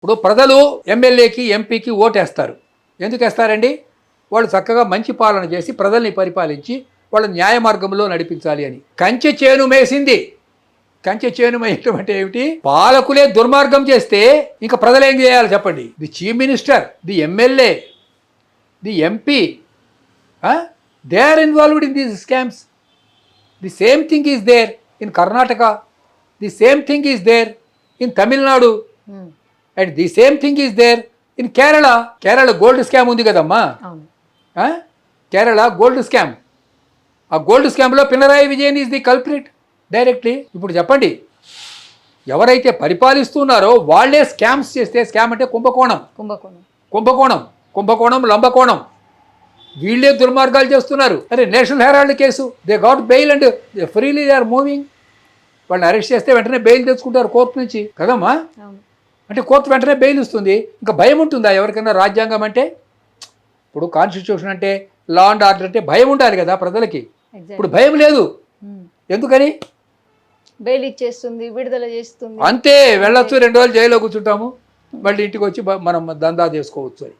ఇప్పుడు ప్రజలు ఎమ్మెల్యేకి ఎంపీకి ఓటేస్తారు. ఎందుకు వేస్తారండి? వాళ్ళు చక్కగా మంచి పాలన చేసి ప్రజల్ని పరిపాలించి వాళ్ళ న్యాయ మార్గంలో నడిపించాలి అని. కంచె చేను మేసింది. కంచె చేను మేయటం ఏమిటి? పాలకులే దుర్మార్గం చేస్తే ఇంకా ప్రజలు ఏం చేయాలి చెప్పండి? The chief minister the MLA the MP they are involved in these scams. The same thing is there in Karnataka. The same thing is there in Tamil Nadu. And the same thing is there in Kerala Kerala gold scam ఉంది కదమ్మా? Kerala gold scam ఆ gold స్కామ్లో Pinarayi Vijayan is the culprit directly ఇప్పుడు చెప్పండి. ఎవరైతే పరిపాలిస్తున్నారో వాళ్ళే scams చేస్తే scam అంటే కుంభకోణం. కుంభకోణం. కుంభకోణం. కుంభకోణం లంబకోణం. వీళ్ళే దుర్మార్గాలు చేస్తున్నారు. అరే National Herald case. They got bail and freely they are moving వాళ్ళని అరెస్ట్ చేస్తే వెంటనే బెయిల్ తెచ్చుకుంటారు కోర్టు నుంచి. కదమ్మా? అంటే కోర్టు వెంటనే బెయిల్ ఇస్తుంది. ఇంకా భయం ఉంటుందా? ఎవరికైనా రాజ్యాంగం అంటే? ఇప్పుడు కాన్స్టిట్యూషన్ అంటే లా అండ్ ఆర్డర్ అంటే భయం ఉండాలి కదా ప్రజలకి. ఇప్పుడు భయం లేదు. ఎందుకని? బెయిల్ ఇచ్చేస్తుంది విడుదల చేస్తుంది. అంతే వెళ్ళొచ్చు రెండు రోజులు జైల్లో కూర్చుంటాము. మళ్ళీ ఇంటికి వచ్చి మనం దందా చేసుకోవచ్చు అని.